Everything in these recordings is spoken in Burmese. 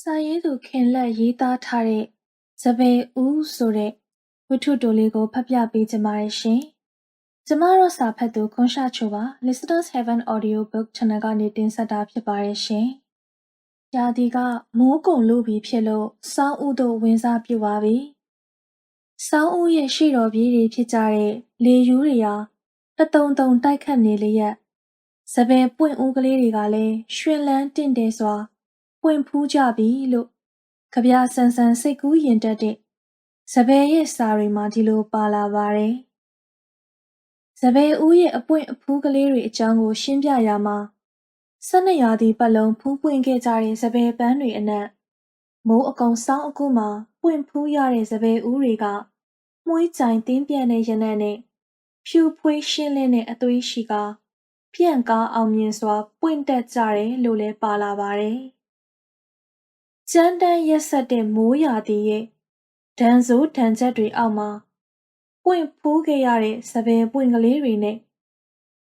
စာရေးသူခင်လက်ရေးသားထားတဲ့စပယ်ဦးဆိုတဲ့ဝတ္ထုတိုလေးကိုဖတ်ပြပေးကြပါရရှင်။ကျမတို့စာဖတ်သူခွန်ရှာချိုပါ Listeners Heaven Audio Book Channel ကနေတင်ဆက်တာဖြစ်ပါရရှင်။ရာဒီကမိုးကုံလို့ပြီဖြစ်လို့စောင်းဦးတို့ဝင်စားပြုပါပြီ။စောင်းဦးရဲ့ရှိတော်ပြေးတွေဖြစ်ကြတဲ့လေယူးတွေဟာတတုံတုံတိုက်ခတ်နေလျက်စပယ်ပွင့်ဦးကလေးတွေကလည်းရွှင်လန်းတင့်တယ်စွာ ပွင့်ဖူးကြပြီလို့ကြပြဆန်ဆန်စိတ်ကူးရင်တက်တဲ့စပယ်ရဲ့စာတွေမှာဒီလိုပါလာပါတယ်။စပယ်ဦးရဲ့အပွင့်အဖူးကလေးတွေအကြောင်းကို ရှင်းပြရမှာ၁၂ရာသီပတ်လုံးဖူးပွင့်ခဲ့ကြတဲ့စပယ်ပန်းတွေအနက်မိုးအကုံစောင်းအကုမှာပွင့်ဖူးရတဲ့စပယ်ဦးတွေကမှုေးကြိုင်တင်းပြန့်တဲ့ရနံ့နဲ့ဖြူဖွေးရှင်းလင်းတဲ့အသွေးရှိကာပြန့်ကားအောင်မြင်စွာပွင့်တက်ကြတယ်လို့လည်းပါလာပါတယ်။ ကြမ်းတမ်းရက်ဆက်တဲ့မိုးရာသီရဲ့ဒဏ်ဆိုးဒဏ်ချက်တွေအောက်မှာပွင့်ဖူးခဲ့ရတဲ့စပယ်ပွင့်ကလေးတွေနဲ့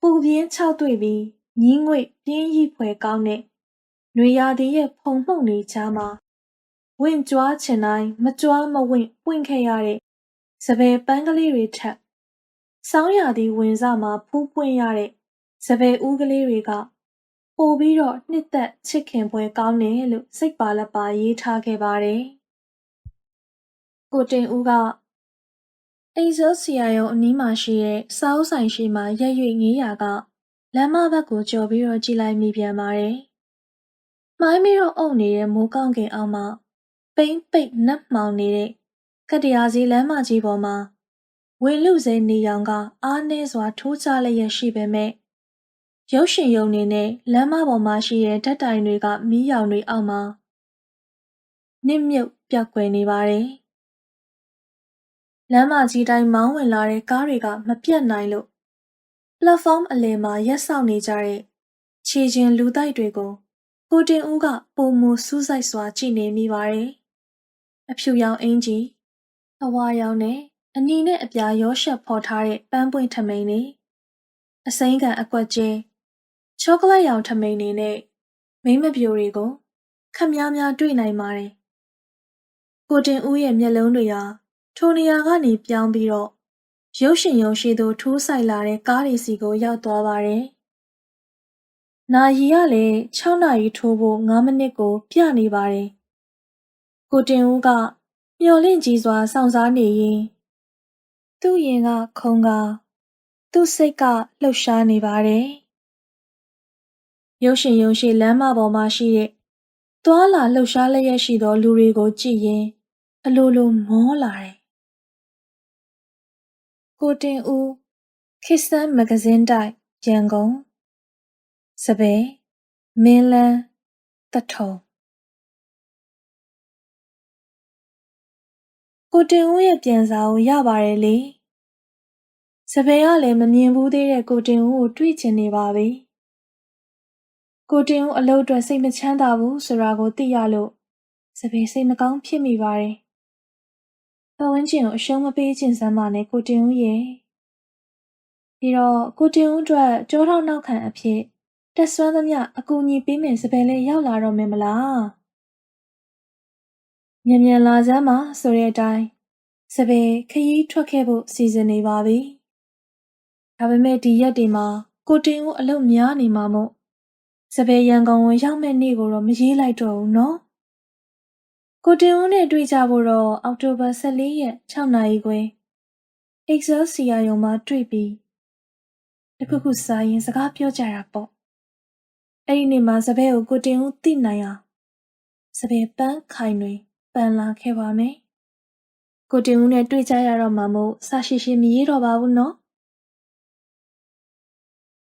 ပူပြင်းခြောက်တွေ့ပြီးညီးငွေ့ပြင်းရိဖွယ်ကောင်းတဲ့နွေရာသီရဲ့ဖုံမှုန်နေချားမှာဝင့်ကြွားချင်တိုင်းမကြွားမဝင့်ပွင့်ခဲ့ရတဲ့စပယ်ပန်းကလေးတွေထက်ဆောင်းရာသီဝင်စမှာဖူးပွင့်ရတဲ့စပယ်ဦးကလေးတွေက ပိုပြီးတော့နှစ်သက်ချစ်ခင်ပွဲကောင်းတယ်လို့စိတ်ပါလက်ပါရေးထားခဲ့ပါတယ်။ကိုတင်ဦးကအိမ်စောဆရာရုံအနီးမှာရှိတဲ့စာအုပ်ဆိုင်ရှိမှရက်ရွေ့ငေးရာကလမ်းမဘက်ကိုကြော်ပြီးတော့ကြည့်လိုက်မိပြန်ပါတယ်။မိုင်းပြီးတော့အုပ်နေတဲ့မိုးကောင်းကင်အောက်မှာပိမ့်ပိတ်နတ်မှောင်နေတဲ့ကတရာစီလမ်းမကြီးပေါ်မှာဝင်လူစိနေရောင်ကအားနည်းစွာထိုးချလျက်ရှိပေမဲ့ ရုပ်ရှင်ရုံနေနဲ့လမ်းမပေါ်မှာရှိတဲ့ဓာတ်တိုင်တွေက မီးရောင်တွေအောက်မှာနစ်မြုပ်ပြောက်ကွယ်နေပါတယ်။လမ်းမကြီးတိုင်းမောင်းဝင်လာတဲ့ကားတွေကမပြတ်နိုင်လို့ပလက်ဖောင်းအလယ်မှာရက်ဆောင်နေကြတဲ့ခြေချင်းလူတိုက်တွေကိုကိုတင်ဦးကပုံမူစူးစိုက်စွာကြည့်နေမိပါတယ်။အဖြူရောင်အင်ကြီးအဝါရောင်နဲ့အနီနဲ့အပြာရောရှက်ဖော်ထားတဲ့ပန်းပွင့်ထမိန်တွေအစိမ်းကန်အကွက်ကျဲ ချောကလက်ရောင်ထမိန်တွေနဲ့မိမ့်မပြိုတွေကိုခက်များများတွေ့နိုင်ပါတယ်။ကိုတင်ဦးရဲ့မျက်လုံးတွေဟာထိုနေရာကနေပြောင်းပြီးတော့ရုပ်ရှင်ရုံရှိသူထိုးဆိုင်လာတဲ့ကားတွေစီကိုရောက်သွားပါတယ်။နာရီကလည်း6နာရီထိုးဖို့9မိနစ်ကို ပြနေပါတယ်။ကိုတင်ဦးကမျော်လင့်ကြီးစွာစောင့်စားနေရင်သူ့ရင်ကခုန်ကာသူ့စိတ်ကလှုပ်ရှားနေပါတယ်။ ရုပ်ရှင်ရုံရှိလမ်းမပေါ်မှာရှိတဲ့သွာလာလှုပ်ရှားလျက်ရှိသောလူတွေကိုကြည့်ရင်အလိုလိုမောလာတယ်။ကိုတင်ဦးခေစမ်းမဂဇင်းတိုက်ရန်ကုန်စပယ်မင်းလန်းတထုံကိုတင်ဦးရဲ့ပြန်စာကိုရပါတယ်လေ။စပယ်ကလည်းမမြင်ဘူးသေးတဲ့ကိုတင်ဦးကိုတွေ့ချင်နေပါပြီ။ ကိုတင်ဦးအလုပ်အတွက်စိတ်မချမ်းသာဘူးဆိုတာကိုသိရလို့စပယ်စိတ်မကောင်းဖြစ်မိပါတယ်။ပတ်ဝန်းကျင်ကိုအရှုံးမပေးချင်စမ်းပါနဲ့ကိုတင်ဦးရဲ့။ပြီးတော့ကိုတင်ဦးအတွက်ကြောထောက်နောက်ခံအဖြစ်တက်ဆွမ်းသမျှအကူအညီပေးမယ်စပယ်လေးရောက်လာတော့မယ်မလား။မြန်မြန်လာစမ်းပါဆိုတဲ့အတိုင်းစပယ်ခရီးထွက်ခဲ့ဖို့စီစဉ်နေပါပြီ။ဒါပေမဲ့ဒီရက်တွေမှာကိုတင်ဦးအလုပ်များနေမှာမို့ စပယ်ရန်ကုန်ဝင်ရောက်မဲ့နေ့ကိုတော့မရေးလိုက်တော့ဘူးနော်။ကိုတင်ဦးနဲ့တွေ့ကြဖို့တော့အောက်တိုဘာ14ရက်6နာရီခွဲ Excelsior ရုံမှာတွေ့ပြီးတခုခုစားရင်စကားပြောကြတာပေါ့။အဲ့ဒီနေ့မှာစပယ်ကိုကိုတင်ဦးသိနိုင်အောင်စပယ်ပန်းခိုင်တွေပန်လာခဲ့ပါမယ်။ကိုတင်ဦးနဲ့တွေ့ကြရတော့မှမို့စာရှိရှိမရေးတော့ပါဘူးနော်။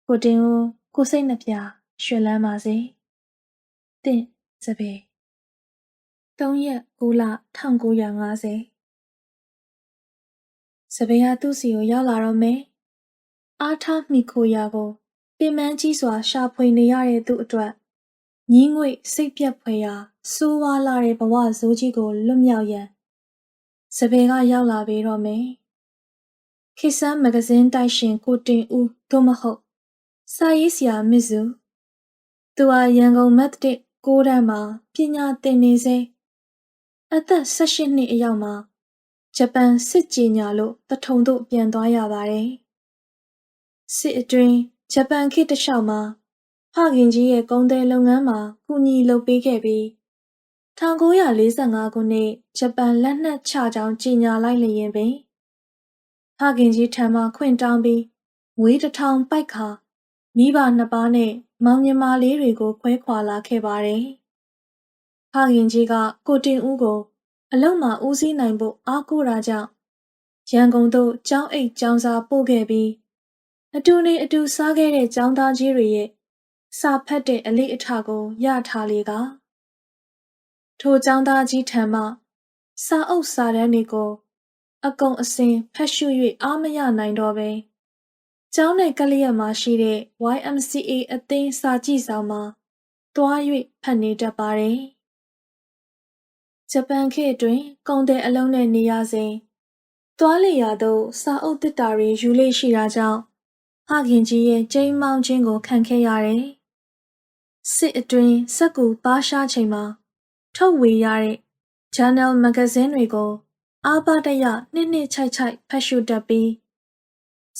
ကိုတင်ဦးကိုစိတ်နှပြ ရွှင်လန်းပါစေ။တင့်စပယ်3ရက်9လ1950စပယ်ဟာသူ့စီကိုရောက်လာတော့မယ်။အားထားမိခိုရာကိုပင်မကြီးစွာရှာဖွေနေရတဲ့သူအတွက်ညီးငွေ့စိတ်ပြတ်ဖွယ်ရာဆိုးဝါးလာတဲ့ဘဝဆိုးကြီးကိုလွတ်မြောက်ရန်စပယ်ကရောက်လာပေတော့မယ်။ခေတ်ဆန်းမဂဇင်းတိုက်ရှင်ကိုတင်ဦးသို့မဟုတ်စာရေးဆရာမစ်စု သူဟာရန်ကုန်မက်သတစ်ကိုးတန်းမှာပညာသင်နေစေအသက်18နှစ်အရောက်မှာဂျပန်စစ်ကြေညာလို့တထုံတို့ပြန်သွားရပါတယ်စစ်အတွင်းဂျပန်ခေတ်တစ်လျှောက်မှာဖခင်ကြီးရဲ့ကုန်းသည်လုပ်ငန်းမှာကူညီလုပ်ပေးခဲ့ပြီး1945ခုနှစ်ဂျပန်လက်နက်ချကြောင်းကြေညာလိုက်လျင်ပင်ဖခင်ကြီးထံမှခွင့်တောင်းပြီးငွေတစ်ထောင်ပိုက်ခါ မိဘနှစ်ပါးနဲ့မောင်မြမလေးတွေကိုခွဲခွာလာခဲ့ပါတယ်။ဖခင်ကြီးကကိုတင်ဦးကို အလုံးမဦးစီးနိုင်ဖို့အားကိုးတာကြောင့်ရန်ကုန်သို့ကျောင်းအိတ်ကျောင်းစားပို့ခဲ့ပြီးအတူနေအတူစားခဲ့တဲ့ကျောင်းသားကြီးတွေရဲ့စာဖတ်တဲ့အလေးအထကိုရထားလေကထိုကျောင်းသားကြီးထံမှစာအုပ်စာတမ်းတွေကို အကုန်အစင်ဖတ်ရှု၍အားမရနိုင်တော့ပဲ ကျောင်းနယ်ကလျက်မှာရှိတဲ့ YMCA အသင်းစာကြည့်ဆောင်မှာတွား၍ဖတ်နေတတ်ပါတယ်ဂျပန်ခေတ်အတွင်းကုန်တဲ့အလုံးနဲ့နေရစဉ်တွားလေရာသို့စာအုပ်တစ်တာတွေယူလေရှိတာကြောင့်ဖခင်ကြီးရဲ့ကျိမ်းမောင်းခြင်းကိုခံခဲ့ရတယ်စစ်အတွင်းစက်ကူပါရှားချိန်မှာထုတ်ဝေရတဲ့ journal magazine တွေကို အားပါတရနှစ်နှစ်ချိုက်ချိုက်ဖတ်ရှုတတ်ပြီး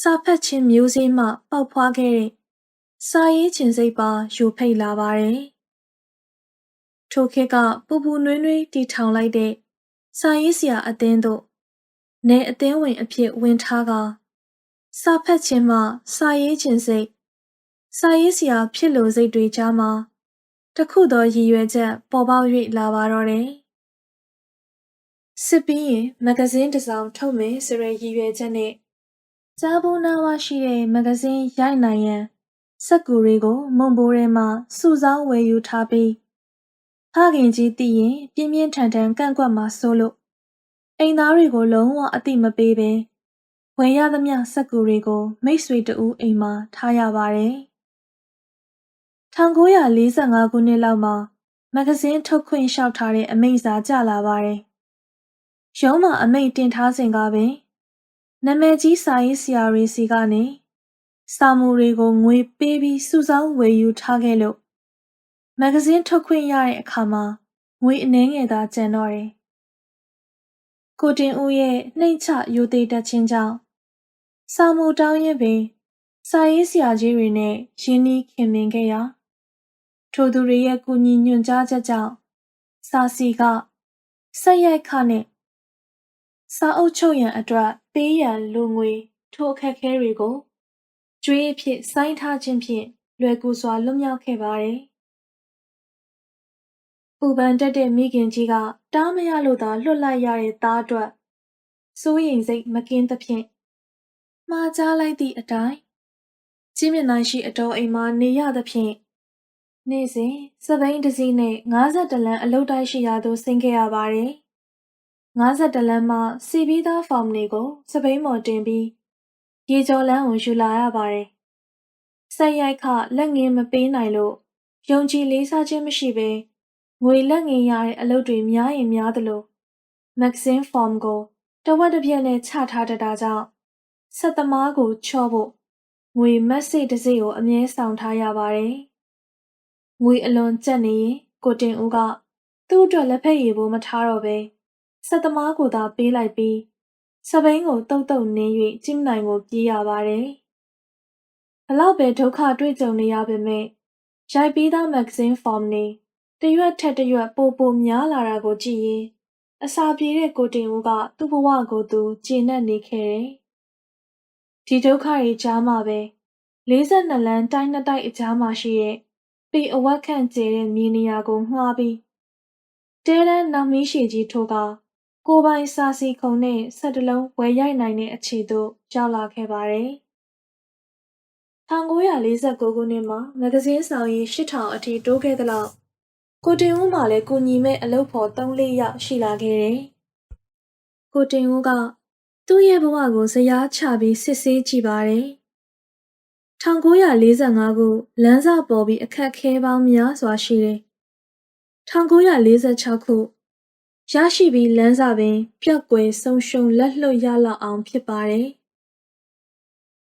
စာဖတ်ခြင်းမျိုးစေ့မှပေါက်ဖွားခဲ့တဲ့စာရေးခြင်းစိတ်ပါယူဖိတ်လာပါတယ်။ထိုခေတ်ကပူပူနွေးနွေးတီထောင်လိုက်တဲ့စာရေးဆရာအသင်းတို့နေအသင်းဝင်အဖြစ်ဝင်ထားကစာဖတ်ခြင်းမှစာရေးခြင်းစိတ်စာရေးဆရာဖြစ်လို့စိတ်တွေကြားမှာတခုသောရည်ရွယ်ချက်ပေါ်ပေါက်၍လာပါတော့တယ်။စစ်ပြီးရင်မဂဇင်းတစ်စောင်ထုတ်မယ်ဆိုတဲ့ရည်ရွယ်ချက်နဲ့ ကြားဘူးနာဝရှိတဲ့မဂဇင်းရိုက်နိုင်ရန်စက်ကူတွေကိုမွန်ဘိုးထဲမှာစုဆောင်းဝယ်ယူထားပြီးဖခင်ကြီးသိရင်ပြင်းပြင်းထန်ထန်ကန့်ကွက်မှာစိုးလို့အိမ်သားတွေကိုလုံးဝအတိမပေးဘဲဝယ်ရသမျှစက်ကူတွေကိုမိတ်ဆွေတဦးအိမ်မှာထားရပါတယ်။1945ခုနှစ်လောက်မှာမဂဇင်းထုတ်ခွင့်လျှောက်ထားတဲ့အမိန့်စာကျလာပါတယ်။ရုံးမှာအမိန့်တင်ထားစဉ်ကပင် နာမည်ကြီးစာရေးဆရာတွေစီကနေစာမူတွေကိုငွေပေးပြီးစုဆောင်းဝယ်ယူထားခဲ့လို့မဂဇင်းထုတ်ခွင့်ရတဲ့အခါမှာငွေအနှဲငယ်သာကျန်တော့တယ်။ကိုတင်ဦးရဲ့နှိမ့်ချယူသေးတတ်ခြင်းကြောင့်စာမူတောင်းရင်ပင်စာရေးဆရာကြီးတွေနဲ့ရင်းနှီးခင်မင်ခဲ့ရာထိုသူတွေရဲ့ကူညီညွှန်ကြားချက်ကြောင့်စာစီကဆက်ရိုက်ခနဲ့စာအုပ်ချုပ်ရန်အတွက် ပေးရန်လူငွေထိုအခက်ခဲတွေကိုကျွေးအဖြစ်စိုင်းထားခြင်းဖြင့်လွယ်ကူစွာလွတ်မြောက်ခဲ့ပါတယ်။ပူပန်တက်တဲ့မိခင်ကြီးကတားမရလို့သာလွတ်လိုက်ရတဲ့သားအတွက်စိုးရိမ်စိတ်မကင်းသဖြင့်မှားကြားလိုက်သည့်အတိုင်းကြီးမြင့်နိုင်ရှိအတော်အိမ်မှာနေရသဖြင့်နေ့စဉ်စပိန်တစ်စီးနဲ့50လမ်းအလုတ်တိုက်ရှိရာသို့ဆင်းခဲ့ရပါတယ် 52လမ်းမှစီပြီးသားဖော်မတွေကိုစပိန်မော်တင်ပြီးရေကျော်လမ်းကိုယူလာရပါတယ်။ဆက်ရိုက်ခလက်ငင်းမပေးနိုင်လို့ယုံကြည်လေးစားခြင်းမရှိဘဲငွေလက်ငင်းရတဲ့အလုပ်တွေများရင်များသလိုမဂဇင်းဖော်မကိုတဝက်တစ်ပြက်နဲ့ချထားတတ်တာကြောင့်ဆက်သမားကိုချော့ဖို့ငွေမက်ဆေ့တစ်စိကိုအမြဲဆောင်ထားရပါတယ်။ငွေအလွန်ကျက်နေရင်ကိုတင်ဦးကသူ့အတွက်လက်ဖက်ရည်ဖို့မထားတော့ပဲ ဆက်သမားကိုသာပေးလိုက်ပြီးစပိန်ကိုတုတ်တုတ်နင်း၍ကျင်းနိုင်ကိုပြေးရပါတယ်။ဘလောက်ပဲဒုက္ခတွေ့ကြုံနေရပေမဲ့ရိုက်ပြီးသားမဂ္ဂဇင်းဖော်မနေတရွက်ထက်တရွက်ပိုပိုများလာတာကိုကြည့်ရင်အစာပြေတဲ့ကိုတင်ဦးကသူ့ဘဝကိုသူကျေနပ်နေခဲ့တယ်။ဒီဒုက္ခတွေကြားမှာပဲ42လမ်းတိုင်းနှစ်တိုက်အကြားမှာရှိတဲ့ပေအဝက်ခန့်ကျဲတဲ့မြေနေရာကိုငှားပြီးတဲတန်းနောက်မီးရှည်ကြီးထိုးက ကိုပိုင်စာစီခုံနဲ့ဆက်တလုံးဝယ်ရိုက်နိုင်တဲ့အခြေသို့ရောက်လာခဲ့ပါတယ်။1949ခုနှစ်မှာမဂဇင်းဆောင်ရေး8000အထိတိုးခဲ့သလောက်ကိုတင်ဦးမှလည်းကိုညီမဲ့အလုပ်ဖော်3-4ယောက်ရှိလာခဲ့တယ်။ကိုတင်ဦးကသူ့ရဲ့ဘဝကိုဇရားချပြီးစစ်ဆေးကြည့်ပါတယ်။1945ခုလမ်းစာပေါ်ပြီးအခက်ခဲပေါင်းများစွာရှိတယ်။1946ခု ရရှိပြီးလမ်းစာပင်ပျောက်ကွယ်ဆုံးရှုံးလက်လွတ်ရလောက်အောင်ဖြစ်ပါတယ်။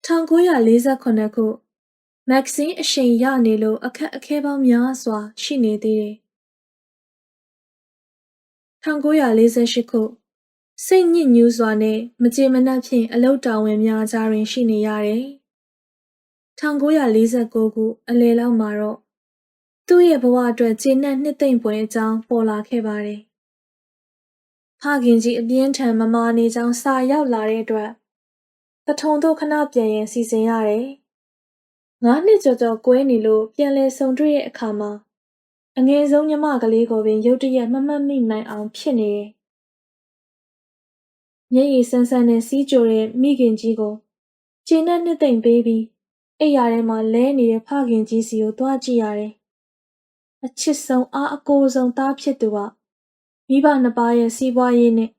1948ခုမဂ္ဂဇင်းအရှိန်ရနေလို့အခက်အခဲပေါင်းများစွာရှိနေသေးတယ်1948ခုစိတ်ညစ်ညူးစွာနဲ့မကြေမနက်ဖြင့်အလုတ်တာဝန်များကြားတွင်ရှိနေရတယ်။1949ခုအလယ်လောက်မှာတော့သူ့ရဲ့ဘဝအတွက်ကျေနပ်နှစ်သိမ့်ပွဲအကြောင်းပေါ်လာခဲ့ပါတယ်။ ဖခင်ကြီးအပြင်းထန်မမာနေကြောင်းစာရောက်လာတဲ့အတွက်တထုံတို့ခဏပြန်ရင်စီစဉ်ရတယ်။ငါးနှစ်ကျော်ကျော်ကွဲနေလို့ပြန်လဲဆုံတွေ့ရဲ့အခါမှာအငယ်ဆုံးညီမကလေးကိုပင်ရုတ်တရက်မမှတ်မိနိုင်အောင်ဖြစ်နေတယ်။မျက်ရည်ဆန်းဆန်းနဲ့စီးကြိုတဲ့မိခင်ကြီးကိုခြေနဲ့နှစ်သိမ့်ပေးပြီးအိပ်ရာထဲမှာလဲနေတဲ့ဖခင်ကြီးစီကိုသွားကြည့်ရတယ်။အချစ်ဆုံးအားအကိုဆုံးသားဖြစ်သူက မိဘနှစ်ပါးရဲ့စီးပွားရေးနဲ့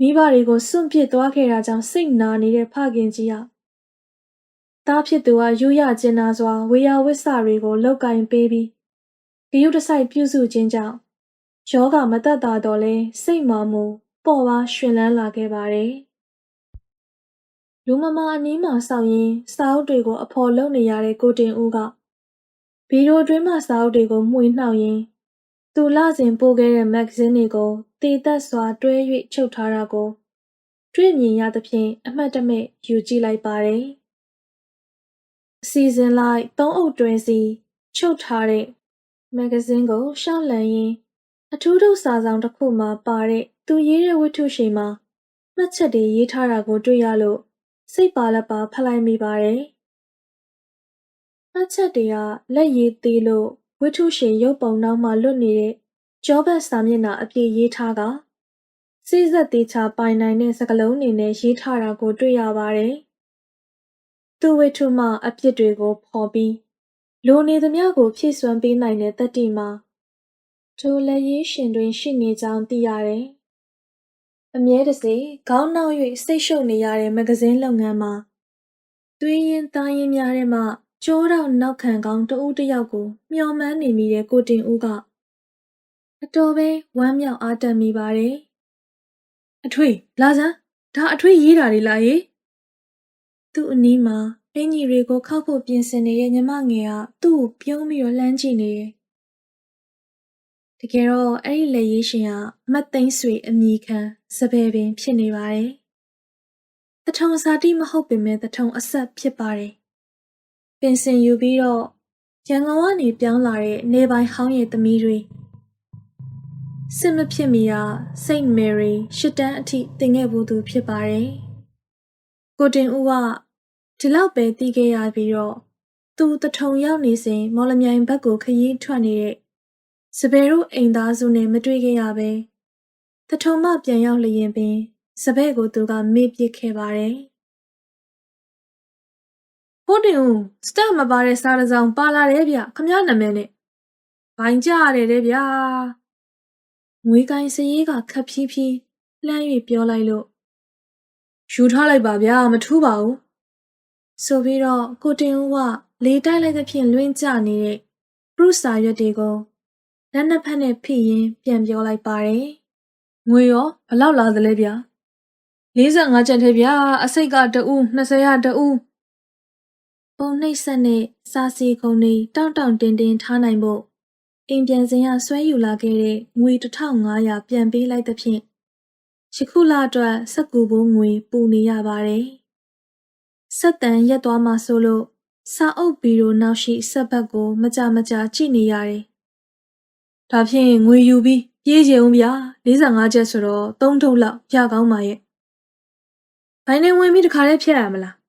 မိဘတွေကိုစွန့်ပစ်သွားခဲ့တာကြောင့်စိတ်နာနေတဲ့ဖခင်ကြီးကသားဖြစ်သူကယူရကျင်နာစွာဝေယဝစ္စတွေကိုလောက်ကင်ပေးပြီးဂယုတစိုက်ပြုစုခြင်းကြောင့်ယောဂမသက်သာတော့လဲစိတ်မာမှုပေါ့ပါရှင်လန်းလာခဲ့ပါတယ်။လူမမာအနီးမှာစောင့်ရင်းစာအုပ်တွေကိုအဖော်လုပ်နေရတဲ့ကိုတင်ဦးကဗီဒီယိုတွင်းမှစာအုပ်တွေကိုမှွေနှောက်ရင်း သူလစဉ်ပို့ခဲ့တဲ့မဂ္ဂဇင်းတွေကိုတည်သက်စွာတွဲ၍ချုပ်ထားတာကို တွေ့မြင်ရသဖြင့်အမှတ်တမဲ့ယူကြည့်လိုက်ပါတယ်။အစီအစဉ်လိုက်သုံးအုပ်တွဲစီချုပ်ထားတဲ့မဂ္ဂဇင်းကိုရှောက်လန်ရင်းအထူးထုတ်စာဆောင်တစ်ခုမှာပါတဲ့သူရေးတဲ့ဝတ္ထုရှိမှာမှတ်ချက်တွေရေးထားတာကိုတွေ့ရလို့စိတ်ပါလက်ပါဖတ်လိုက်မိပါတယ်။မှတ်ချက်တွေကလက်ရည်သေးလို့ ဝတ္ထုရှင်ရုပ်ပုံနောက်မှလွတ်နေတဲ့ကြောဘတ်စာမျက်နှာအပြည့်ရေးထားကစိစက်သေးချာပိုင်နိုင်တဲ့စကလုံးတွေနဲ့ရေးထားတာကိုတွေ့ရပါတယ်။သူဝတ္ထုမှအပြစ်တွေကိုဖော်ပြီးလိုနေသမျှကိုဖြည့်စွမ်းပေးနိုင်တဲ့တတ္တိမှာထိုလက်ရေးရှင်တွင်ရှိနေကြောင်းသိရတယ်။အမြဲတစေခေါင်းနှောက်၍စိတ်ရှုပ်နေရတဲ့မဂ္ဂဇင်းလုပ်ငန်းမှာသွေးရင်းသားရင်းများထဲမှ ကြောတော့နောက်ခံကောင်းတဦးတစ်ယောက်ကိုမျှော်မှန်းနေမိတဲ့ကိုတင်ဦးကအတော်ပဲဝမ်းမြောက်အားတက်မိပါတယ်။အထွေလာစမ်းဒါအထွေရေးတာတွေလားရေ။သူ့အနီးမှာအင်ကြီးတွေကိုခောက်ဖို့ပြင်ဆင်နေတဲ့ညီမငယ်ကသူ့ကိုပြုံးပြီးတော့လှမ်းကြည့်နေတယ်။တကယ်တော့အဲ့ဒီလက်ရေးရှင်ကမတ်သိန်းဆွေအမိခံစပယ်ပင်ဖြစ်နေပါတယ်။တထုံဇာတိမဟုတ်ပေမဲ့တထုံအဆက်ဖြစ်ပါတယ်။ ပင်စင်ယူပြီးတော့ရန်ကုန်ကနေပြောင်းလာတဲ့နေပိုင်းဟောင်းရဲ့သမီးတွေစစ်မဖြစ်မီကစိတ်မယ်ရီရှစ်တန်းအထိတင်ခဲ့ဘူးသူဖြစ်ပါတယ်။ကိုတင်ဦးကဒီလောက်ပဲတီးခဲ့ရပြီးတော့သူတထုံရောက်နေစဉ်မော်လမြိုင်ဘက်ကိုခရီးထွက်နေတဲ့စပယ်တို့အိမ်သားစုနဲ့မတွေ့ခဲ့ရပဲတထုံမှပြန်ရောက်လျင်ပင်စပယ်ကိုသူကမေ့ပစ်ခဲ့ပါတယ် ဖိုးတင်ဦးစတက်မပါတဲ့စားတစောင်းပါလာတယ်ဗျခမရနာမည်နဲ့ဘိုင်ကြရတယ်တဲ့ဗျာငွေကိုင်းစရေးကခပ်ဖြည်းဖြည်းလှမ်း၍ပြောလိုက်လို့ယူထားလိုက်ပါဗျာမထူးပါဘူးဆိုပြီးတော့ကိုတင်ဦးကလေတိုက်လိုက်သဖြင့်လွင့်ကျနေတဲ့ပရုစာရွက်တွေကိုလက်နှစ်ဖက်နဲ့ဖိရင်းပြန်ပြောလိုက်ပါတယ်။ငွေရောဘလောက်လာသလဲဗျာ။45ကျပ်ထဲဗျာအစိတ်ကတဦး20ရတဦး ပုံနှိပ်ဆက်နဲ့စာစီကုန်တွေတောင့်တောင့်တင်းတင်းထားနိုင်ဖို့အိမ်ပြန်စဉ်ကဆွဲယူလာခဲ့တဲ့ငွေ1500ပြန်ပေးလိုက်သဖြင့်ယခုလအတွက်စက်ကူဘိုးငွေပူနေရပါတယ်။ဆက်တန်ရက်သွားမှဆိုလို့စာအုပ်ဘီရိုနောက်ရှိဆက်ဘက်ကို မကြမကြကြည့်နေရတယ်။ဒါဖြင့်ငွေယူပြီးပြေးချင်ဦးဗျာ45ချက်ဆိုတော့3ထုပ်လောက်ရကောင်းပါရဲ့။ဘိုင်းနေဝင်ပြီးတခါတည်းဖြတ်ရမလား။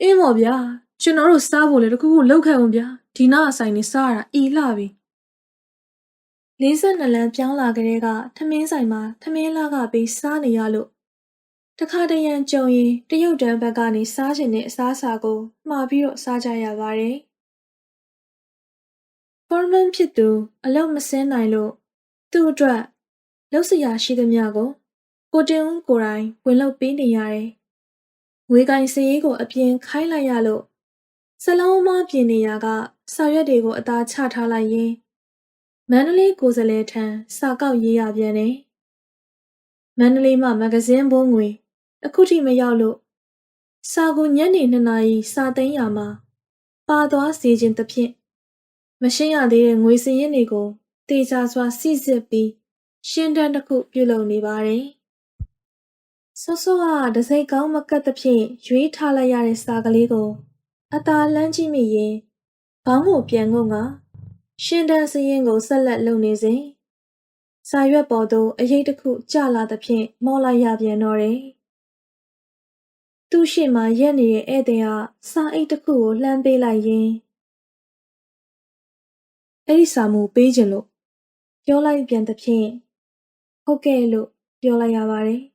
အင်းမော်ဗျာကျွန်တော်တို့စားဖို့လေတခုခုလောက်ခဲ့အောင်ဗျာဒီနာအဆိုင်နေစားရတာအီလှပြီ။42လမ်းပြောင်းလာကြတဲ့ကထမင်းဆိုင်မှာထမင်းလာကပြီးစားနေရလို့တခါတရံကြုံရင်တရုတ်တန်းဘက်ကနေစားချင်တဲ့အစားအစာကိုမှာပြီးတော့စားကြရပါတယ်။ဖော်မန်ဖြစ်သူအလောက်မစင်းနိုင်လို့သူ့အတွက်လှုပ်စရာရှိသမျှကိုကိုတင်ဦးကိုယ်တိုင်ဝင်လုပ်ပေးနေရတယ်။ ငွေကိုင်စရေးကိုအပြင်ခိုင်းလိုက်ရလို့စလုံးမပြင်နေရကဆော်ရွက်တွေကိုအသာချထားလိုက်ရင်မန္တလေးကိုယ်စလဲထံစာကောက်ရေးရပြန်တယ်။မန္တလေးမှာမဂဇင်းဘိုးငွေအခုထိမရောက်လို့စာကိုညနေ2နာရီစာသိမ်းရမှာပါသွားစေခြင်းသဖြင့်မရှင်းရသေးတဲ့ငွေစည်ရင်တွေကိုတေချာစွာစိစစ်ပြီးရှင်းတန်းတစ်ခုပြုလုပ်နေပါတယ်။ ဆော့ဆော့ကဒစိတ်ကောင်းမကတ်သဖြင့်ရွေးထားလိုက်ရတဲ့စာကလေးကိုအသာလန်းကြည့်မိရင်ခေါင်းကိုပြန်ငုံကရှင်းတန်းစရင်ကိုဆက်လက်လုပ်နေစဉ်စာရွက်ပေါ်သို့အရေးတစ်ခုကျလာသဖြင့်မော့လိုက်ရပြန်တော့တယ်။သူ့ရှေ့မှာရက်နေတဲ့ဧည့်သည်ကစာအိတ်တစ်ခုကိုလှမ်းပေးလိုက်ရင်အဲ့ဒီစာမှုပေးခြင်းလို့ပြောလိုက်ပြန်သဖြင့်ဟုတ်ကဲ့လို့ပြောလိုက်ရပါတယ်။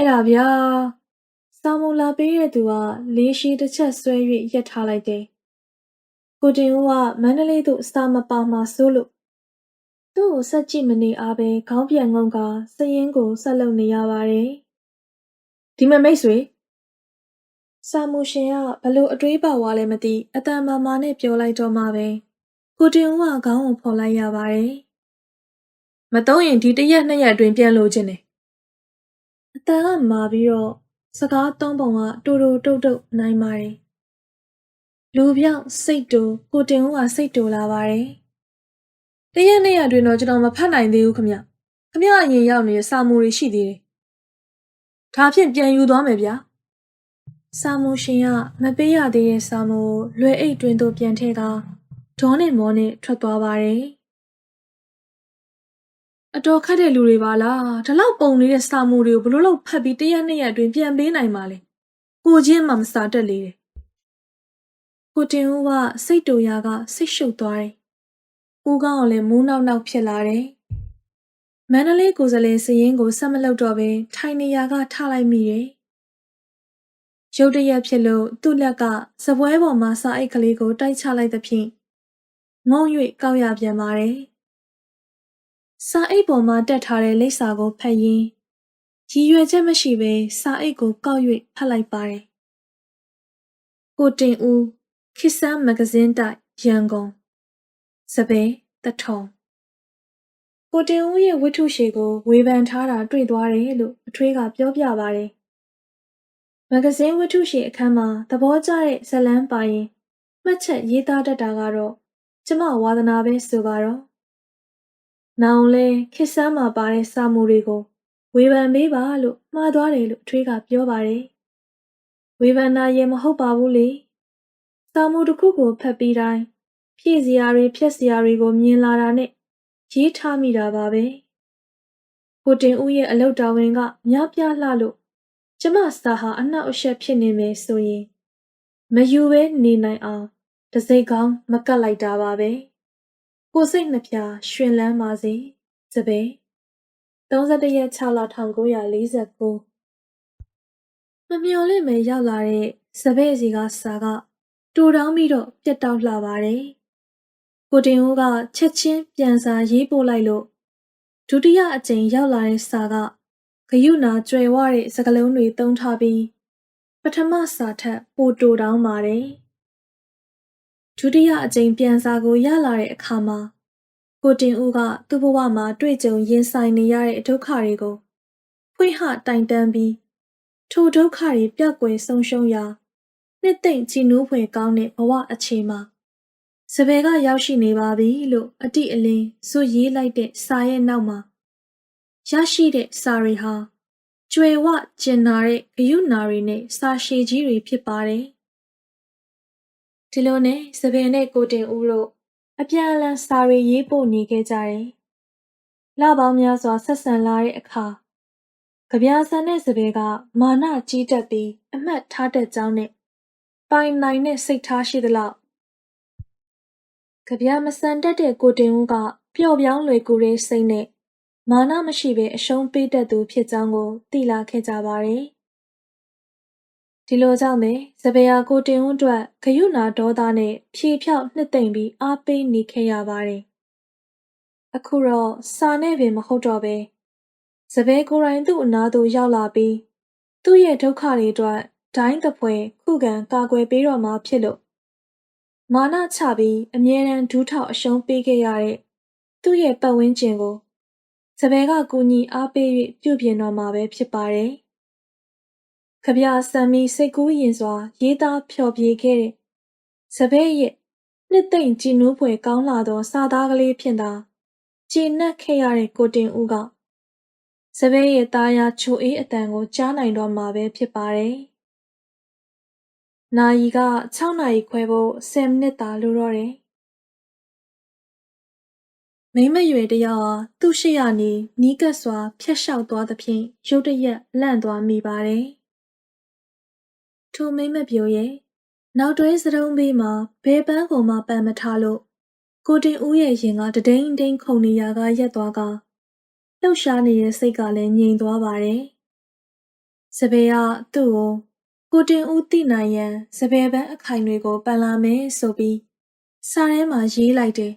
အဲ့ဒါဗျာစာမူလာပေးတဲ့သူကလေးရှိတစ်ချက်ဆွဲ၍ရက်ထားလိုက်တယ်။ကိုတင်ဦးကမန္တလေးသို့စာမပါမှဆိုလို့သူ့ကိုဆက်ကြည့်မနေအားပဲခေါင်းပြန်ငုံကစရင်ကိုဆက်လုပ်နေရပါတယ်။ဒီမမိတ်ဆွေစာမူရှင်ကဘလို့အတွေးပါဝါလဲမသိအတန်မာမာနဲ့ပြောလိုက်တော့မှပဲကိုတင်ဦးကခေါင်းကိုဖော်လိုက်ရပါတယ်။မတုံးရင်ဒီတရက်နှစ်ရက်အတွင်းပြန်လို့ခြင်းတယ်။ အတန်ကမာပြီးတော့စကားသုံးပုံကတူတူတုတ်တုတ်နိုင်ပါတယ်။လူပြောက်စိတ်တူကိုတင်ဦးကစိတ်တူလာပါတယ်။တရက်နှစ်ရက်အတွင်းတော့ကျွန်တော်မဖတ်နိုင်သေးဘူးခမ။ခမအရင်ရောက်နေတဲ့စာမူတွေရှိသေးတယ်။ဒါဖြင့်ပြန်ယူသွားမယ်ဗျာ။စာမူရှင်ကမပေးရသေးတဲ့စာမူကိုလွယ်အိတ်တွင်သို့ပြန်ထည့်ကာဒေါနဲ့မောနဲ့ထွက်သွားပါတယ်။ အတော်ခက်တဲ့လူတွေပါလားဒီလောက်ပုံနေတဲ့စာမှုတွေကိုဘလို့လောက်ဖတ်ပြီးတရက်နှစ်ရက်အတွင်းပြန်ပေးနိုင်ပါလဲကိုချင်းမှမစားတတ်လေတယ်ကိုတင်ဦးကစိတ်တူရာကစိတ်ရှုပ်သွားတယ်ဦးကောင်းကလည်းမူးနောက်နောက်ဖြစ်လာတယ်မန္တလေးကိုယ်စားလှယ်စရင်ကိုဆက်မလုပ်တော့ဘဲထိုင်နေရာကထားလိုက်မိတယ်ရုတ်တရက်ဖြစ်လို့သူ့လက်ကစပွဲပေါ်မှာစာအိတ်ကလေးကိုတိုက်ချလိုက်သဖြင့်ငုံ၍ကောက်ရပြန်ပါတယ်။ စာအိတ်ပေါ်မှာတက်ထားတဲ့လိပ်စာကိုဖတ်ရင်းရည်ရွယ်ချက်မရှိဘဲစာအိတ်ကိုကောက်၍ဖတ်လိုက်ပါတယ်။ကိုတင်ဦးခစ်ဆန်းမဂဇင်းတိုက်ရန်ကုန်စပယ်တထုံကိုတင်ဦးရဲ့ဝတ္ထုရှည်ကိုဝေဖန်ထားတာတွေ့သွားတယ်လို့အထွေးကပြောပြပါတယ်။မဂဇင်းဝတ္ထုရှည်အခန်းမှာသဘောကျတဲ့ဇလန်းပါရင်မှတ်ချက်ရေးသားတတ်တာကတော့ကျမဝါသနာပဲဆိုပါတော့။ နောင်လဲခစ်ဆန်းမှာပါတဲ့စာမှုတွေကိုဝေဖန်ပေးပါလို့မှားသွားတယ်လို့အထွေးကပြောပါတယ်။ဝေဖန်တာရင်မဟုတ်ပါဘူးလေ။စာမှုတစ်ခုကိုဖတ်ပြီးတိုင်းဖြည့်စရာတွေဖြက်စရာတွေကိုမြင်လာတာနဲ့ရေးထားမိတာပါပဲ။ကိုတင်ဦးရဲ့အလုတ်တော်ဝင်ကများပြားလှလို့ကျမစာဟာအနှောက်အယှက်ဖြစ်နေမယ်ဆိုရင်မယူဘဲနေနိုင်အောင်တစိတ်ကောင်းမကတ်လိုက်တာပါပဲ ကိုစိတ်နှပြရှင်လန်းပါစေစပယ်31ရက်6လ1949မမျော်လင့်မဲရောက်လာတဲ့စပယ်စီကစာကတူတောင်းပြီးတော့ပြတ်တောက်လှပါတယ်ကိုတင်ဦးကချက်ချင်းပြန်စာရေးပို့လိုက်လို့ဒုတိယအကြိမ်ရောက်လာတဲ့စာကဂယုနာကြွယ်ဝတဲ့စကလုံးတွေသုံးထားပြီးပထမစာထက်ပိုတိုတောင်းပါတယ် ဒုတိယအကြိမ်ပြန်စာကိုရလာတဲ့အခါမှာကိုတင်ဦးကသူ့ဘဝမှာတွေ့ကြုံရင်ဆိုင်နေရတဲ့ဒုက္ခတွေကိုဖွင့်ဟတိုင်တန်းပြီးထိုဒုက္ခတွေပြတ်ကွယ်ဆုံးရှုံးရာနှစ်သိမ့်ချီနူးဖွယ်ကောင်းတဲ့ဘဝအခြေမှာစပယ်ကရောက်ရှိနေပါပြီလို့အတိအလင်းစွရေးလိုက်တဲ့စာရဲ့နောက်မှာရရှိတဲ့စာတွေဟာကျွယ်ဝကျင်နာတဲ့ဂယုနာတွေနဲ့စာရှည်ကြီးတွေဖြစ်ပါတယ် ဒီလိုနဲ့စပယ်နဲ့ကိုတင်ဦးတို့အပြန်အလှန်စာရီရေးပို့နေခဲ့ကြတယ်။လပေါင်းများစွာဆက်ဆံလာတဲ့အခါကြပြာဆန်တဲ့စပယ်ကမာနကြီးတက်ပြီးအမှတ်ထားတဲ့ကြောင်းနဲ့ပိုင်နိုင်တဲ့စိတ်ထားရှိသလောက်ကြပြာမဆန်တတ်တဲ့ကိုတင်ဦးကပျော့ပြောင်းလွယ်ကူတဲ့စိတ်နဲ့မာနမရှိဘဲအရှုံးပေးတတ်သူဖြစ်ကြောင်းကိုသိလာခဲ့ကြပါတယ်။ ဒီလိုကြောင့်ပဲစပယ်ယာကိုတင်ဦးအတွက်ဂယုနာဒေါသနဲ့ဖြေဖြောက်နှစ်သိမ့်ပြီးအားပေးနေခဲ့ရပါတယ်။အခုတော့စာနဲ့ပင်မဟုတ်တော့ပဲစပယ်ကိုယ်တိုင်သူ့အနာသို့ရောက်လာပြီးသူ့ရဲ့ဒုက္ခတွေအတွက်ဒိုင်းသဖွယ်ခုခံကာကွယ်ပေးတော့မှာဖြစ်လို့မာနချပြီးအမြဲတမ်းဒူးထောက်အရှုံးပေးခဲ့ရတဲ့သူ့ရဲ့ပတ်ဝန်းကျင်ကိုစပယ်ကကူညီအားပေး၍ပြုပြင်တော့မှာပဲဖြစ်ပါတယ်။ ခဗျာဆမ်မီစိတ်ကူးရင်စွာ ရေးသားဖျော်ဖြေခဲ့တဲ့စပယ်ရဲ့နှစ်သိမ့်ကြည်နူးဖွယ်ကောင်းလာသောစာသားကလေးဖြင့်သာကျေနပ်ခဲ့ရတဲ့ကိုတင်ဦးကစပယ်ရဲ့သားရချိုအေးအတန်ကိုကြားနိုင်တော့မှာပဲဖြစ်ပါတယ်။နာယီက6နာရီခွဲဖို့10မိနစ်သာလိုတော့တယ်။မိမရွယ်တယောက်ဟာသူ့ရှိရနေနီးကပ်စွာဖျက်လျှောက်သွားသဖြင့်ရုတ်တရက်လန့်သွားမိပါတယ်။ ထိုမိမပြိုရဲ့နောက်တွဲစတုံးဘေးမှာဘဲပန်းကုန်မှပန်မထားလို့ကိုတင်ဦးရဲ့ရင်ကတဒိန်ဒိန်ခုန်နေရကရက်သွားကလှုပ်ရှားနေတဲ့စိတ်ကလည်းငြိမ်သွားပါတယ်။စပယ်ကသူ့ကိုကိုတင်ဦးသိနိုင်ရန်စပယ်ပန်းအခိုင်တွေကိုပန်လာမယ်ဆိုပြီးစာထဲမှာရေးလိုက်တယ်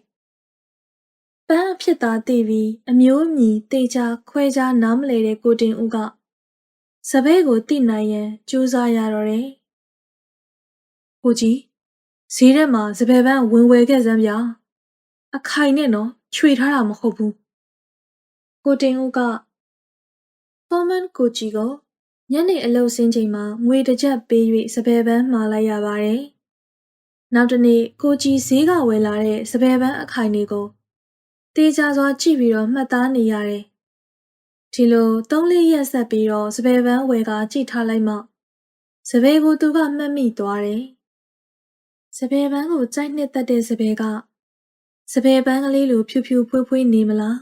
။ပန်းအဖြစ်သားသိပြီးအမျိုးအမည်တေချာခွဲခြားနားမလဲတဲ့ကိုတင်ဦးက စပယ်ကိုသိနိုင်ရန်ကြိုးစားရတော့တယ်။ကိုကြီးဈေးထဲမှာစပယ်ပန်းဝင်ဝယ်ခဲ့စမ်းဗျာ။အခိုင်နဲ့နော်ချွေထားတာမဟုတ်ဘူး။ကိုတင်ဦးကဖော်မန်ကိုကြီးကိုညနေအလုပ်ဆင်းချိန်မှာငွေတစ်ကြက်ပေး၍စပယ်ပန်းမှာလိုက်ရပါတယ်။နောက်တနေ့ကိုကြီးဈေးကဝယ်လာတဲ့စပယ်ပန်းအခိုင်တွေကိုတေးကြစွာကြည့်ပြီးတော့မှတ်သားနေရတယ်။ ဒီလိုသုံးလေးရက်ဆက်ပြီးတော့စပယ်ပန်းဝယ်ကကြည့်ထားလိုက်မှစပယ်ကိုသူကမှတ်မိသွားတယ်။စပယ်ပန်းကိုကြိုက်နှစ်သက်တဲ့စပယ်ကစပယ်ပန်းကလေးလိုဖြူဖြူဖွေးဖွေးနေမလား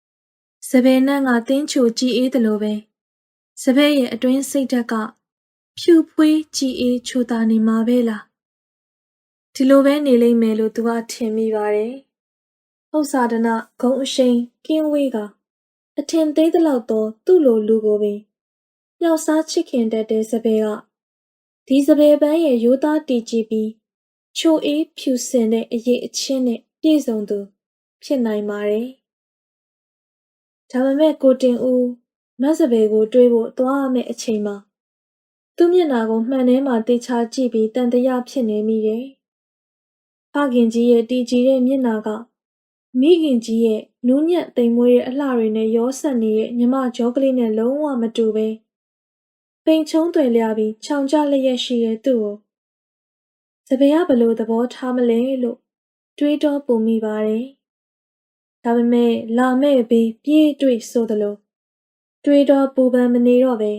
။စပယ်နန့်ကတင်းချိုကြည်အေးတယ်လို့ပဲ။စပယ်ရဲ့အတွင်းစိတ်ဓာတ်ကဖြူဖွေးကြည်အေးချိုတာနေမှာပဲလား။ဒီလိုပဲနေလိမ့်မယ်လို့သူကထင်မိပါတယ်။ဟုတ်စာဒနာဂုံအရှိန်ကင်းဝေးက အထင်သေးသလောက်တော့သူ့လိုလူကိုပင်ပျောက်စားချစ်ခင်တတ်တဲ့စပယ်ကဒီစပယ်ပန်းရဲ့ရိုးသားတည်ကြည်ပြီးချိုအေးဖြူစင်တဲ့အရေးအချင်းနဲ့ပြည့်စုံသူဖြစ်နိုင်ပါတယ်။ဒါပေမဲ့ကိုတင်ဦးမတ်စပယ်ကိုတွေးဖို့သွားရမယ့်အချိန်မှာသူ့မျက်နှာကိုမှန်ထဲမှာတေချာကြည့်ပြီးတန်တရားဖြစ်နေမိတယ်။ဖခင်ကြီးရဲ့တည်ကြည်တဲ့မျက်နှာကမိခင်ကြီးရဲ့ နူးညံ့သိမ်မွေးတဲ့အလှတွေနဲ့ရောဆက်နေတဲ့ညီမကြောကလေးနဲ့လုံးဝမတူပဲပိန်ချုံးတွေလျပြီးခြောင်ကြလျက်ရှိတဲ့သူ့ကိုစပယ်ကဘလို့သဘောထားမလဲလို့တွေးတောပုံမိပါတယ်။ဒါပေမဲ့လာမဲ့ပြီးပြေးတွေ့ဆိုသလိုတွေးတောပူပန်မနေတော့ပဲ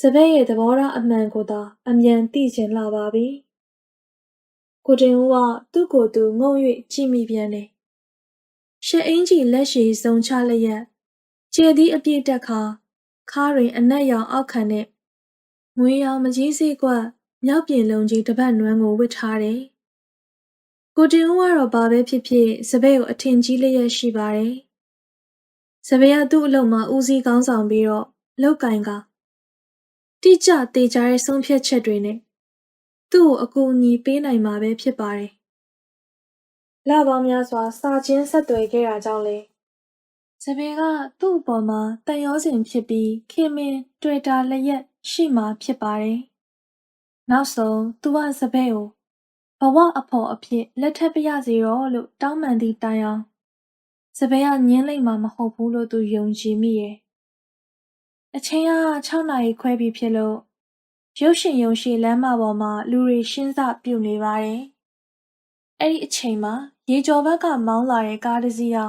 စပယ်ရဲ့သဘောထားအမှန်ကိုသာအမြန်သိချင်လာပါပြီ။ကိုတင်ဦးကသူ့ကိုယ်သူငုံ၍ကြည့်မိပြန်တယ်။ ရှက်အင်းကြီးလက်ရှိစုံချလျက်ကျေသီးအပြည့်တက်ခါခါရင်အနက်ရောင်အောက်ခံနဲ့ငွေရောင်မကြီးစေးကွက်မြောက်ပြင်လုံးကြီးတပတ်နွမ်းကိုဝစ်ထားတယ်။ကိုတင်ဦးကတော့ဘာပဲဖြစ်ဖြစ်စပယ်ကိုအထင်ကြီးလျက်ရှိပါတယ်။စပယ်ကသူ့အလုပ်မှာဦးစီးကောင်းဆောင်ပြီးတော့လောက်ကင်ကတိကျတေချာတဲ့ဆုံးဖြတ်ချက်တွေနဲ့သူ့ကိုအကူအညီပေးနိုင်မှာပဲဖြစ်ပါတယ်။ လပေါင်းများစွာစာချင်းဆက်သွယ်ခဲ့တာကြောင့်လေစပယ်ကသူ့အပေါ်မှာတန်ရောစင်ဖြစ်ပြီးခင်မင်တွေ့တာလျက်ရှိမှဖြစ်ပါတယ်။နောက်ဆုံးသူကစပယ်ကိုဘဝအဖို့အဖြစ်လက်ထပ်ပြရစီတော့လို့တောင်းပန်သည့်တိုင်အောင်စပယ်ကညင်းလိုက်မှာမဟုတ်ဘူးလို့သူယုံကြည်မိရဲ့။အချိန်က6နာရီခွဲပြီဖြစ်လို့ရုပ်ရှင်ရုံရှိလမ်းမပေါ်မှာလူတွေရှင်းစပြုတ်နေပါတယ်။ အဲ့ဒီအချိန်မှာရေကျော်ဘက်ကမောင်းလာတဲ့ကားတစ်စီးဟာ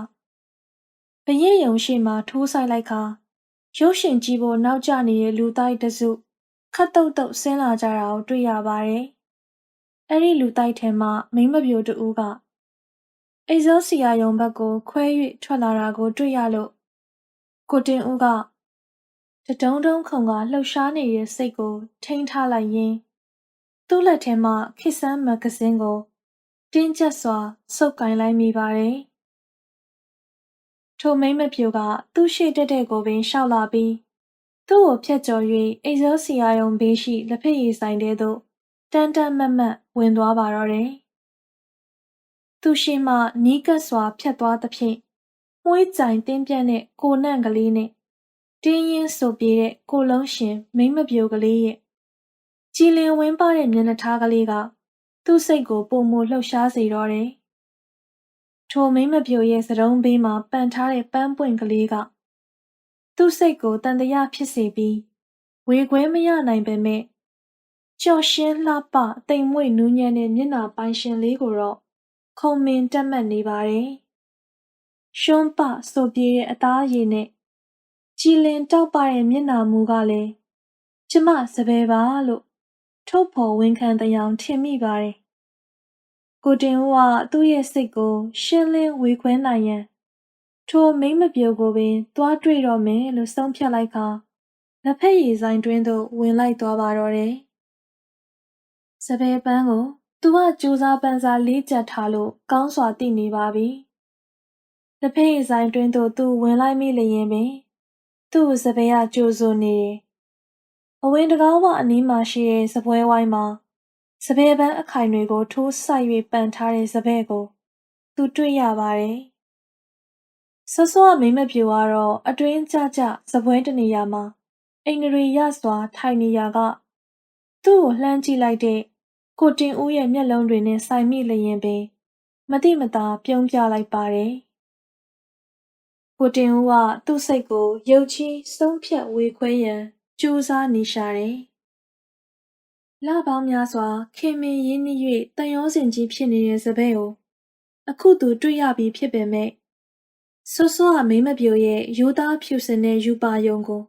ဘရင်ယုံရှိမှထိုးဆိုင်လိုက်ခါရုပ်ရှင်ကြည့်ဖို့နောက်ကျနေတဲ့လူတိုက်တစုခတ်တုတ်တုတ်ဆင်းလာကြတာကိုတွေ့ရပါတယ်။အဲ့ဒီလူတိုက်ထဲမှာမိမပြိုတူကအိဇောစီယာယုံဘက်ကိုခွဲ၍ထွက်လာတာကိုတွေ့ရလို့ကိုတင်ဦးကတတုံးတုံးခုံကလှုပ်ရှားနေတဲ့စိတ်ကိုထိန်းထားလိုက်ရင်းသူ့လက်ထဲမှာခစ်ဆန်းမဂ္ဂဇင်းကို တင်းကျပ်စွာစုပ်ကင်လိုက်မိပါတယ်။ထိုမိမပြိုကသူ့ရှိတက်တဲ့ကိုပင်ရှောက်လာပြီးသူ့ကိုဖျက်ကျော်၍အိဇောစီယာယုံဘေးရှိလက်ဖက်ရည်ဆိုင်ထဲသို့တန်းတန်းမတ်မတ်ဝင်သွားပါတော့တယ်။သူရှိမှနီးကပ်စွာဖြတ်သွားသဖြင့်မွှေးကြိုင်တင်းပြန့်တဲ့ကိုနန့်ကလေးနဲ့တင်းရင်းဆိုပြေးတဲ့ကိုလုံးရှင်မိမပြိုကလေးရဲ့ကြည်လင်ဝင်းပတဲ့မျက်နှာထားကလေးက သူ့စိတ်ကိုပုံမလှုပ်ရှားစေတော့တယ်။ထိုမိမပြိုရဲ့စတုံးဘေးမှာပန်ထားတဲ့ပန်းပွင့်ကလေးကသူ့စိတ်ကိုတန်တရားဖြစ်စေပြီးဝေခွဲမရနိုင်ပေမဲ့ကြော်ရှင်းလှပတိမ်မွေ့နူးညံ့တဲ့မျက်နှာပိုင်ရှင်လေးကိုတော့ခုံမင်တက်မှတ်နေပါတယ်ရှွန်းပဆိုပြေးတဲ့အသားရည်နဲ့ကြည်လင်တောက်ပတဲ့မျက်နှာမူကလည်းကျမစပယ်ပါလို့ ထုတ်ဖော်ဝန်ခံတရားထင်မိပါတယ်။ကိုတင်ဦးကသူ့ရဲ့စိတ်ကို ရှင်းလင်းဝေခွဲနိုင်ရန်ထိုမိမ့်မပြိုကိုပင်သွားတွေ့တော့မယ်လို့ဆုံးဖြတ်လိုက်ခါလက်ဖက်ရည်ဆိုင်တွင်းသို့ဝင်လိုက်သွားပါတော့တယ်။စပယ်ပန်းကိုသူကကြိုးစားပန်းစားလေးကျက်ထားလို့ကောင်းစွာသိနေပါပြီ။လက်ဖက်ရည်ဆိုင်တွင်းသို့သူဝင်လိုက်မိလျင်ပင်သူ့ကိုစပယ်ကကြိုဆိုနေတယ်။ အဝင်တကားဝအနီးမှာရှိတဲ့စပွဲဝိုင်းမှာစပယ်ပန်းအခိုင်တွေကိုထိုးဆိုင်၍ပန်ထားတဲ့စပယ်ကို သူတွေ့ရပါတယ်။ဆော့ဆော့ကမိမ့်မပြူကတော့အတွင်းကျကျစပွဲတနေရာမှာအိမ်နရီရစွာထိုင်နေရာက သူ့ကိုလှမ်းကြည့်လိုက်တဲ့ကိုတင်ဦးရဲ့မျက်လုံးတွေနဲ့ဆိုင်မိလျင်ပင်မတိမတာပြုံးပြလိုက်ပါတယ်။ကိုတင်ဦးကသူ့စိတ်ကိုရုပ်ချီးဆုံးဖြတ်ဝေခွဲရန် ကြိုးစားနေရှာတယ်။လပေါင်းများစွာခင်မင်ရင်းနှီး၍တန်ရောစင်ကြီးဖြစ်နေတဲ့စပည့်ကိုအခုသူတွေ့ရပြီဖြစ်ပေမဲ့ဆော့ဆော့ကမိမပြိုရဲ့ရိုးသားဖြူစင်တဲ့ယူပါယုံကို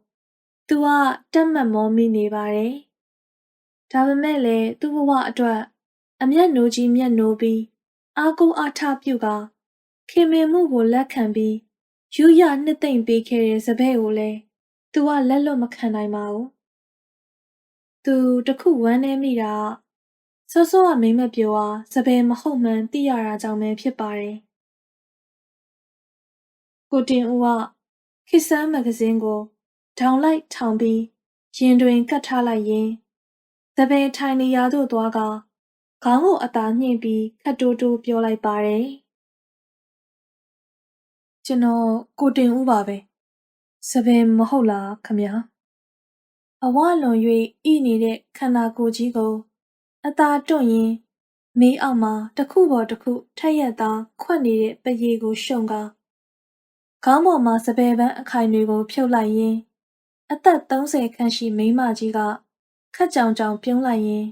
သူကတက်မှတ်မောမိနေပါတယ်။ဒါပေမဲ့လည်းသူ့ဘဝအတွက်အမျက်နိုးကြီးမျက်နိုးပြီးအားကိုးအားထားပြုကခင်မင်မှုကိုလက်ခံပြီးယူရနှစ်သိမ့်ပေးခဲ့တဲ့စပည့်ကိုလည်း သူကလက်လွတ်မခံနိုင်ပါဘူး။သူတခုဝမ်းနည်းမိတာကစောစောကမိမပြောအားစပယ်မဟုတ်မှန်သိရတာကြောင့်ပဲဖြစ်ပါတယ်။ကိုတင်ဦးကခေတ်ဆန်းမဂ္ဂဇင်းကိုထောင်လိုက်ထောင်ပြီးရင်တွင်ကတ်ထားလိုက်ရင်သပယ်ထိုင်နေရာသို့သွားကခေါင်းကိုအသာညှင့်ပြီးခတ်တိုးတိုးပြောလိုက်ပါတယ်ကျွန်တော်ကိုတင်ဦးပါပဲ စပယ်မဟုတ်လားခမညာအဝလွန်၍ဤနေတဲ့ခန္ဓာကိုယ်ကြီးကို အသာတွန့်ရင်မေးအောက်မှာတစ်ခုပေါ်တစ်ခုထက်ရက်သားခွက်နေတဲ့ပရေကိုရှုံကခေါင်းပေါ်မှာစပယ်ပန်းအခိုင်တွေကို ဖြုတ်လိုက်ရင်အသက်30ခန့်ရှိမိန်းမကြီးကခက်ကြောင်ကြောင်ပြုံးလိုက်ရင်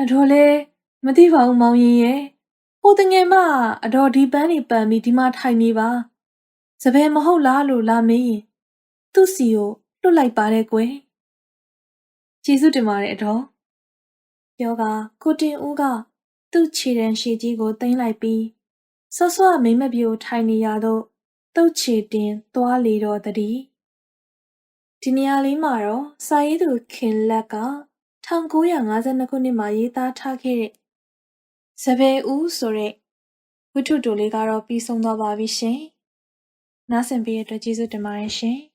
အတော်လဲမသိပါဘူးမောင်ရင်ရဲ့ဟိုတငယ်မအတော်ဒီပန်းနေပန်ပြီးဒီမှာထိုင်နေပါ စပယ်မဟုတ်လားလို့လာမေးရင်သူ့စီကိုလွတ်လိုက်ပါတယ်ကွယ်ကျေးဇူးတင်ပါတယ်အတော်ပြောကကိုတင်ဦးကသူ့ခြေတံရှည်ကြီးကိုတင်လိုက်ပြီးဆော့ဆော့မိမပြိုထိုင်နေရတော့တုတ်ချေတင်သွားလေတော့တည်းဒီနေရာလေးမှာတော့စာရေးသူခင်လက်က1952ခုနှစ်မှာရေးသားထားခဲ့တဲ့စပယ်ဦးဆိုတဲ့ဝတ္ထုတိုလေးကတော့ပြီးဆုံးသွားပါပြီရှင်။ နားဆင်ပေးတဲ့အတွက်ကျေးဇူးတင်ပါတယ်ရှင်။